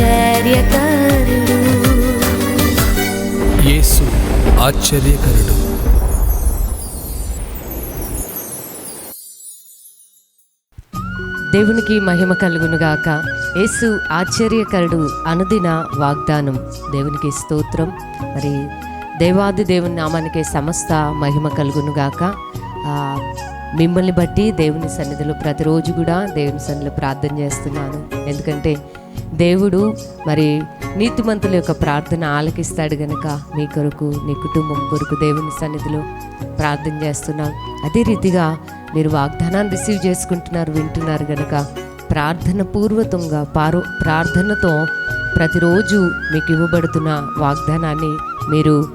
ఆశ్చర్యకరుడు. యేసు ఆశ్చర్యకరుడు. దేవునికి మహిమ కలుగునుగాక యేసు ఆశ్చర్యకరుడు అనుదిన వాగ్దానం. దేవునికి స్తోత్రం. మరి దేవాది దేవుని నామానికి సమస్త మహిమ కలుగునుగాక మిమ్మల్ని బట్టి దేవుని సన్నిధిలో ప్రతిరోజు కూడా దేవుని సన్నిధిలో ప్రార్థన చేస్తున్నాను. ఎందుకంటే దేవుడు మరి నీతిమంతుల యొక్క ప్రార్థన ఆలకిస్తాడు గనక మీ కొరకు నీ కుటుంబం కొరకు దేవుని సన్నిధిలో ప్రార్థన చేస్తున్నాం. అదే రీతిగా మీరు వాగ్దానాన్ని రిసీవ్ చేసుకుంటున్నారు వింటున్నారు గనక ప్రార్థన పూర్వకంగా పారో ప్రార్థనతో ప్రతిరోజు మీకు ఇవ్వబడుతున్న వాగ్దానాన్ని మీరు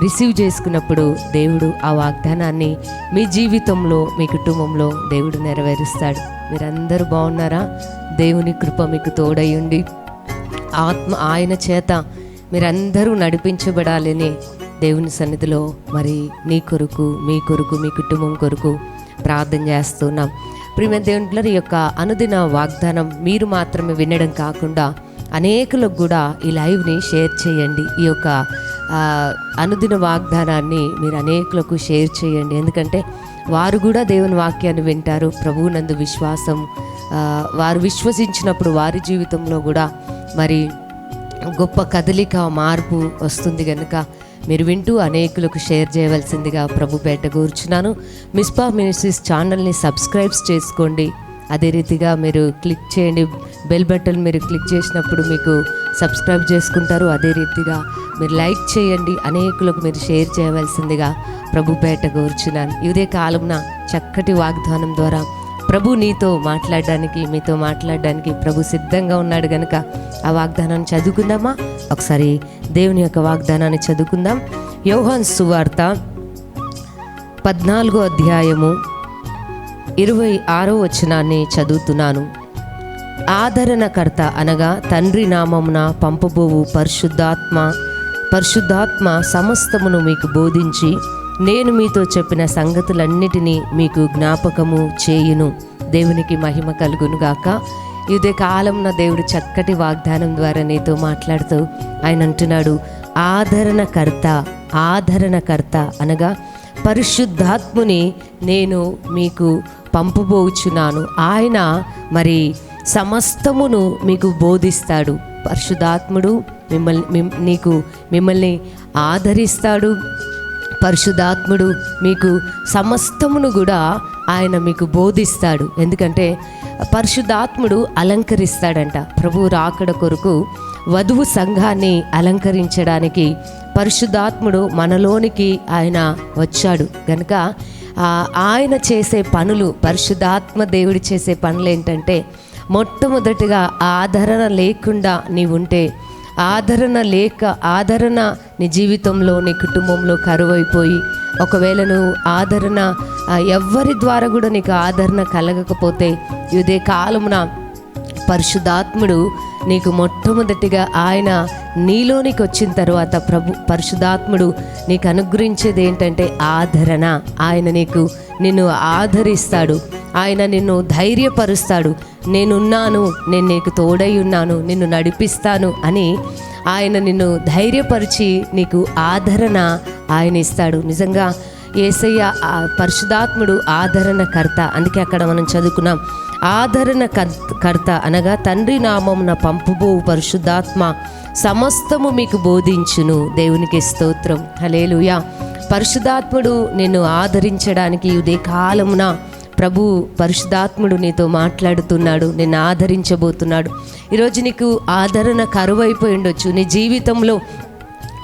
రిసీవ్ చేసుకున్నప్పుడు దేవుడు ఆ వాగ్దానాన్ని మీ జీవితంలో మీ కుటుంబంలో దేవుడు నెరవేరుస్తాడు. మీరందరూ బాగున్నారా? దేవుని కృప మీకు తోడయ్యుండి. ఆత్మ ఆయన చేత మీరందరూ నడిపించబడాలని దేవుని సన్నిధిలో మరి నీ కొరకు మీ కొరకు మీ కుటుంబం కొరకు ప్రార్థన చేస్తున్నాం. ప్రియమ ఈ యొక్క అనుదిన వాగ్దానం మీరు మాత్రమే వినడం కాకుండా అనేకులకు కూడా ఈ లైవ్ని షేర్ చేయండి. ఈ యొక్క అనుదిన వాగ్దానాన్ని మీరు అనేకులకు షేర్ చేయండి. ఎందుకంటే వారు కూడా దేవుని వాక్యాన్ని వింటారు. ప్రభువునందు విశ్వాసం వారు విశ్వసించినప్పుడు వారి జీవితంలో కూడా మరి గొప్ప కదలిక మార్పు వస్తుంది కనుక మీరు వింటూ అనేకులకు షేర్ చేయవలసిందిగా ప్రభు పేట కూర్చున్నాను. మిస్పా మినిస్ట్రీస్ ఛానల్ని సబ్స్క్రైబ్స్ చేసుకోండి. అదే రీతిగా మీరు క్లిక్ చేయండి. బెల్ బటన్ మీరు క్లిక్ చేసినప్పుడు మీకు సబ్స్క్రైబ్ చేసుకుంటారు. అదే రీతిగా మీరు లైక్ చేయండి. అనేకులకు మీరు షేర్ చేయవలసిందిగా ప్రభు పేట ఇదే కాలంన చక్కటి వాగ్దానం ద్వారా ప్రభు నీతో మాట్లాడడానికి మీతో మాట్లాడడానికి ప్రభు సిద్ధంగా ఉన్నాడు గనుక ఆ వాగ్దానాన్ని చదువుకుందామా? ఒకసారి దేవుని యొక్క వాగ్దానాన్ని చదువుకుందాం. యోహాన్ సువార్త పద్నాలుగో అధ్యాయము ఇరవై ఆరో వచనాన్ని చదువుతున్నాను. ఆదరణకర్త అనగా తండ్రి నామమున పంపబోవు పరిశుద్ధాత్మ పరిశుద్ధాత్మ సమస్తమును మీకు బోధించి నేను మీతో చెప్పిన సంగతులన్నిటినీ మీకు జ్ఞాపకము చేయును. దేవునికి మహిమ కలుగునుగాక. ఇదే కాలంన దేవుడు చక్కటి వాగ్దానం ద్వారా నీతో మాట్లాడుతూ ఆయన అంటున్నాడు ఆదరణకర్త ఆదరణకర్త అనగా పరిశుద్ధాత్ముని నేను మీకు పంపబోచున్నాను. ఆయన మరి సమస్తమును మీకు బోధిస్తాడు. పరిశుధాత్ముడు మిమ్మల్ని నీకు మిమ్మల్ని ఆదరిస్తాడు. పరిశుధాత్ముడు మీకు సమస్తమును కూడా ఆయన మీకు బోధిస్తాడు. ఎందుకంటే పరిశుధాత్ముడు అలంకరిస్తాడంట. ప్రభు రాకడ కొరకు వధువు సంఘాన్ని అలంకరించడానికి పరిశుధాత్ముడు మనలోనికి ఆయన వచ్చాడు. కనుక ఆయన చేసే పనులు పరిశుధాత్మ దేవుడు చేసే పనులు ఏంటంటే మొట్టమొదటిగా ఆదరణ లేకుండా నీవుంటే ఆదరణ లేక ఆదరణ నీ జీవితంలో నీ కుటుంబంలో కరువైపోయి ఒకవేళ నువ్వు ఆదరణ ఎవ్వరి ద్వారా కూడా నీకు ఆదరణ కలగకపోతే ఇదే కాలమున పరిశుద్ధాత్ముడు నీకు మొట్టమొదటిగా ఆయన నీలోనికి వచ్చిన తర్వాత ప్రభు పరిశుధాత్ముడు నీకు అనుగ్రహించేది ఏంటంటే ఆదరణ. ఆయన నీకు నిన్ను ఆదరిస్తాడు. ఆయన నిన్ను ధైర్యపరుస్తాడు. నేనున్నాను నేను నీకు తోడై ఉన్నాను నిన్ను నడిపిస్తాను అని ఆయన నిన్ను ధైర్యపరిచి నీకు ఆదరణ ఆయన ఇస్తాడు. నిజంగా ఏసయ్య పరిశుధాత్ముడు ఆదరణకర్త. అందుకే అక్కడ మనం చదువుకున్నాం. ఆదరణ కర్త- కర్త అనగా తండ్రి నామమున పంపుబో పరిశుద్ధాత్మ. సమస్తము మీకు బోధించును. దేవునికి స్తోత్రం. హలేలుయా పరిశుధాత్ముడు నిన్ను ఆదరించడానికి ఉదయకాలమున కాలమున ప్రభు పరిశుద్ధాత్ముడు నీతో మాట్లాడుతున్నాడు నిన్ను ఆదరించబోతున్నాడు. ఈరోజు నీకు ఆదరణ కరువైపోయి ఉండొచ్చు. నీ జీవితంలో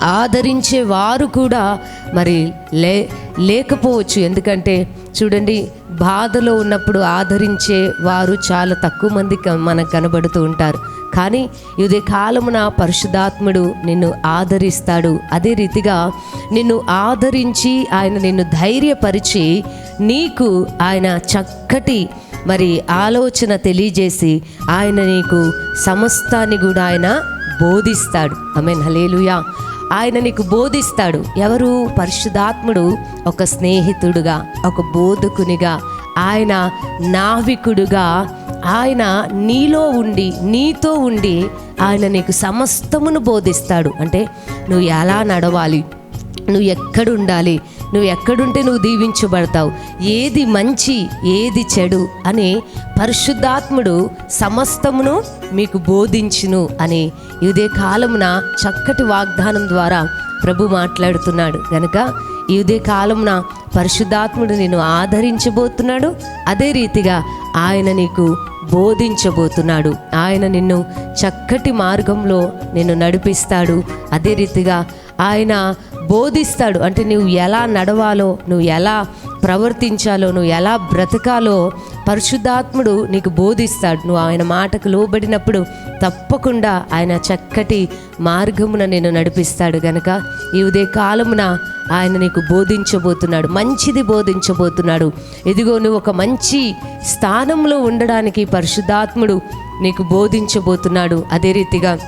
ఆదరించే వారు కూడా మరి లే లేకపోవచ్చు. ఎందుకంటే చూడండి బాధలో ఉన్నప్పుడు ఆదరించే వారు చాలా తక్కువ మంది క- మనకు కనబడుతూ ఉంటారు. కానీ ఇదే కాలమున పరిశుద్ధాత్ముడు నిన్ను ఆదరిస్తాడు. అదే రీతిగా నిన్ను ఆదరించి ఆయన నిన్ను ధైర్యపరిచి నీకు ఆయన చక్కటి మరి ఆలోచన తెలియజేసి ఆయన నీకు సమస్తాన్ని కూడా ఆయన బోధిస్తాడు. ఆమెన్. హలేలుయా ఆయన నీకు బోధిస్తాడు. ఎవరు? పరిశుధాత్ముడు ఒక స్నేహితుడుగా ఒక బోధకునిగా ఆయన నావికుడుగా ఆయన నీలో ఉండి నీతో ఉండి ఆయన నీకు సమస్తమును బోధిస్తాడు. అంటే నువ్వు ఎలా నడవాలి? నువ్వు ఎక్కడ ఉండాలి నువ్వు ఎక్కడుంటే నువ్వు దీవించబడతావు? ఏది మంచి ఏది చెడు అని పరిశుద్ధాత్ముడు సమస్తమును మీకు బోధించును అని ఇదే కాలమున చక్కటి వాగ్దానం ద్వారా ప్రభు మాట్లాడుతున్నాడు. కనుక ఈ ఉదయ కాలమున పరిశుద్ధాత్ముడు నిన్ను ఆదరించబోతున్నాడు. అదే రీతిగా ఆయన నీకు బోధించబోతున్నాడు. ఆయన నిన్ను చక్కటి మార్గంలో నిన్ను నడిపిస్తాడు. అదే రీతిగా ఆయన బోధిస్తాడు. అంటే నువ్వు ఎలా నడవాలో నువ్వు ఎలా ప్రవర్తించాలో నువ్వు ఎలా బ్రతకాలో పరిశుద్ధాత్ముడు నీకు బోధిస్తాడు. నువ్వు ఆయన మాటకు లోబడినప్పుడు తప్పకుండా ఆయన చక్కటి మార్గమున నేను నడిపిస్తాడు గనక. ఈ ఉదయ కాలమున ఆయన నీకు బోధించబోతున్నాడు మంచిది బోధించబోతున్నాడు. ఇదిగో నువ్వు ఒక మంచి స్థానంలో ఉండడానికి పరిశుద్ధాత్ముడు నీకు బోధించబోతున్నాడు. అదే రీతిగా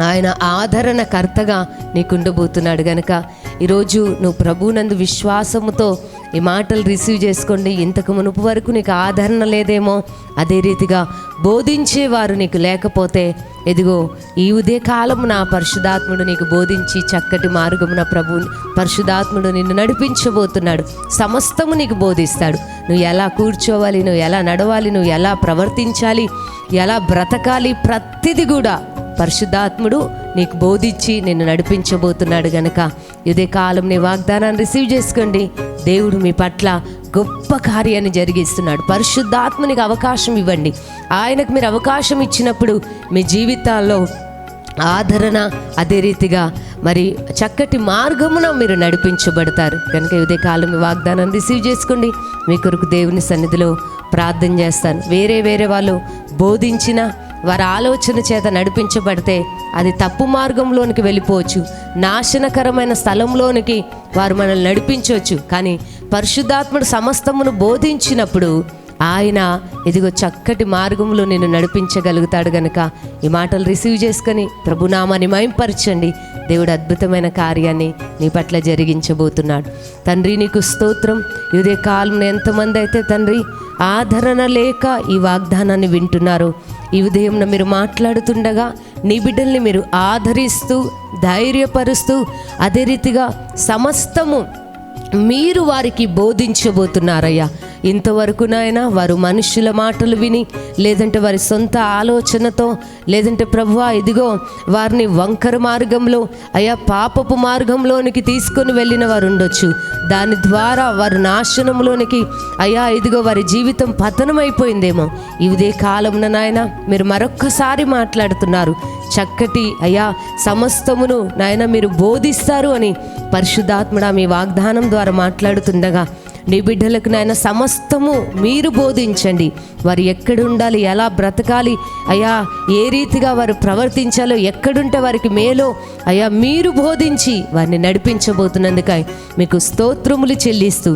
ఆయన ఆదరణకర్తగా నీకు ఉండబోతున్నాడు గనక ఈరోజు నువ్వు ప్రభునందు విశ్వాసముతో ఈ మాటలు రిసీవ్ చేసుకోండి. ఇంతకు మునుపు వరకు నీకు ఆదరణ లేదేమో అదే రీతిగా బోధించేవారు నీకు లేకపోతే ఎదిగో ఈ ఉదయ కాలము నా పరిశుధాత్ముడు నీకు బోధించి చక్కటి మార్గమున ప్రభు పరిశుధాత్ముడు నిన్ను నడిపించబోతున్నాడు. సమస్తము నీకు బోధిస్తాడు. నువ్వు ఎలా కూర్చోవాలి నువ్వు ఎలా నడవాలి నువ్వు ఎలా ప్రవర్తించాలి ఎలా బ్రతకాలి ప్రతిది కూడా పరిశుద్ధాత్ముడు నీకు బోధించి నిన్ను నడిపించబోతున్నాడు గనక. ఇదే కాలం నీ వాగ్దానాన్ని రిసీవ్ చేసుకోండి. దేవుడు మీ పట్ల గొప్ప కార్యాన్ని జరిగిస్తున్నాడు. పరిశుద్ధాత్మనికి అవకాశం ఇవ్వండి. ఆయనకు మీరు అవకాశం ఇచ్చినప్పుడు మీ జీవితాల్లో ఆదరణ అదే రీతిగా మరి చక్కటి మార్గమున మీరు నడిపించబడతారు. కనుక ఇదే కాలం వాగ్దానాన్ని రిసీవ్ చేసుకోండి. మీ కొరకు దేవుని సన్నిధిలో ప్రార్థన చేస్తాను. వేరే వేరే వాళ్ళు బోధించిన వారి ఆలోచన చేత నడిపించబడితే అది తప్పు మార్గంలోనికి వెళ్ళిపోవచ్చు. నాశనకరమైన స్థలంలోనికి వారు మనల్ని నడిపించవచ్చు. కానీ పరిశుద్ధాత్ముడు సమస్తమును బోధించినప్పుడు ఆయన ఇదిగో చక్కటి మార్గంలో నేను నడిపించగలుగుతాడు గనుక. ఈ మాటలు రిసీవ్ చేసుకొని ప్రభునామాన్ని మయంపరచండి దేవుడు అద్భుతమైన కార్యాన్ని నీ పట్ల జరిగించబోతున్నాడు. తండ్రి నీకు స్తోత్రం. ఇదే కాలం ఎంతమంది అయితే తండ్రి ఆదరణ లేక ఈ వాగ్దానాన్ని వింటున్నారు ఈ ఉదయం మీరు మాట్లాడుతుండగా నీ బిడ్డల్ని మీరు ఆదరిస్తూ ధైర్యపరుస్తూ అదే రీతిగా సమస్తము మీరు వారికి బోధించబోతున్నారయ్యా. ఇంతవరకు వారు మనుషుల మాటలు విని లేదంటే వారి సొంత ఆలోచనతో లేదంటే ప్రభువా ఇదిగో వారిని వంకర మార్గంలో అయా పాపపు మార్గంలోనికి తీసుకొని వెళ్ళిన వారు ఉండొచ్చు దాని ద్వారా వారు నాశనంలోనికి అయా ఇదిగో వారి జీవితం పతనమైపోయిందేమో. ఇదే కాలంలో నాయన మీరు మరొక్కసారి మాట్లాడుతున్నారు. చక్కటి అయ్యా సమస్తమును నాయన మీరు బోధిస్తారు అని పరిశుద్ధాత్మడ మీ వాగ్దానం ద్వారా మాట్లాడుతుండగా నీ బిడ్డలకు నాయన సమస్తము మీరు బోధించండి. వారు ఎక్కడ ఉండాలి ఎలా బ్రతకాలి అయ్యా ఏ రీతిగా వారు ప్రవర్తించాలో ఎక్కడుంటే వారికి మేలో అయ్యా మీరు బోధించి వారిని నడిపించబోతున్నందుకై మీకు స్తోత్రములు చెల్లిస్తూ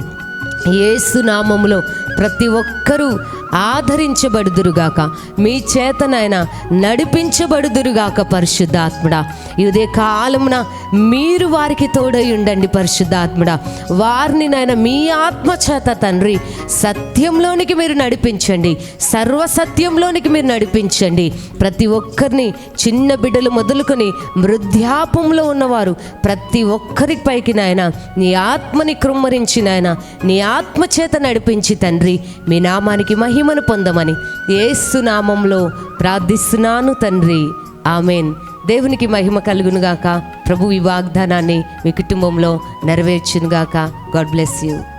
ఏసునామములో ప్రతి ఒక్కరూ ఆదరించబడుదురుగాక. మీ చేతనైనా నడిపించబడుదురుగాక పరిశుద్ధాత్ముడా. ఇదే కాలమున మీరు వారికి తోడై ఉండండి పరిశుద్ధాత్ముడా. వారిని నాయన మీ ఆత్మ చేత తండ్రి సత్యంలోనికి మీరు నడిపించండి. సర్వసత్యంలోనికి మీరు నడిపించండి. ప్రతి ఒక్కరిని చిన్న బిడ్డలు మొదలుకొని వృద్ధాపంలో ఉన్నవారు ప్రతి ఒక్కరి పైకి నాయన నీ ఆత్మని కృమ్మరించి నాయన నీ ఆత్మ చేత నడిపించి తండ్రి మీ నామానికి మహిమను పొందమని ఏసు నామంలో ప్రార్థిస్తున్నాను తండ్రి. ఆమెన్. దేవునికి మహిమ కలుగునుగాక. ప్రభు ఈ వాగ్దానాన్ని మీ కుటుంబంలో నెరవేర్చునుగాక. God bless you.